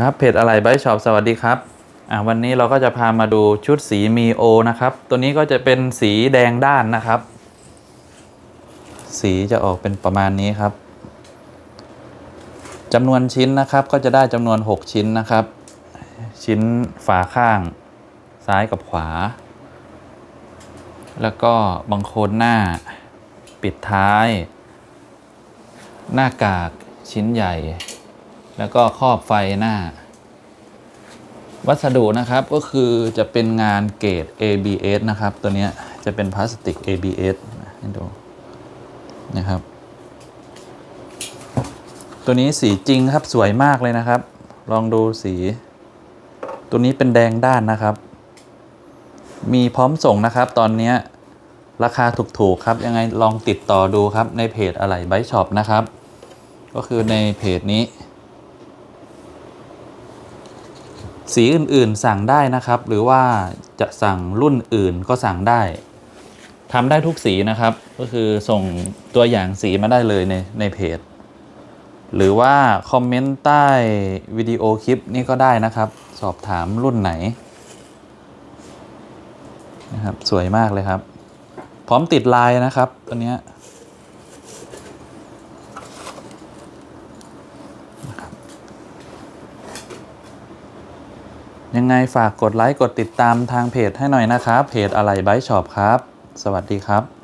ครับเพจอะไรไบช็อปสวัสดีครับอ่าวันนี้เราก็จะพามาดูชุดสีมีโอนะครับ ตัวนี้ก็จะเป็นสีแดงด้านนะครับ สีจะออกเป็นประมาณนี้ครับจำนวนชิ้นนะครับก็จะได้จำนวน 6 ชิ้นนะครับ ชิ้นฝาข้าง ซ้ายกับขวา แล้วก็บังโคนหน้า ปิดท้าย หน้ากากชิ้นใหญ่ แล้วก็ครอบไฟหน้า วัสดุนะครับก็คือจะเป็นงานเกรด ABS นะครับ ตัวนี้จะเป็นพลาสติก ABS ให้ดูนะครับ ตัวนี้สีจริงครับสวยมากเลยนะครับ ลองดูสี ตัวนี้เป็นแดงด้านนะครับ มีพร้อมส่งนะครับ ตอนนี้ราคาถูกๆครับ ยังไงลองติดต่อดูครับในเพจอะไรไบช็อปนะครับ ก็คือในเพจนี้ สีอื่นๆสั่งได้นะครับ หรือว่าจะสั่งรุ่นอื่นก็สั่งได้ทำได้ทุกสีนะครับ ก็คือส่งตัวอย่างสีมาได้เลยในในเพจ หรือว่าคอมเมนต์ใต้วิดีโอคลิปนี้ก็ได้นะครับ สอบถามรุ่นไหนนะครับสวยมากเลยครับ พร้อมติดลายนะครับตัวเนี้ย ยังไงฝากกดไลค์กดติดตามทางเพจให้หน่อยนะครับ เพจอะไรไบช็อปครับ สวัสดีครับ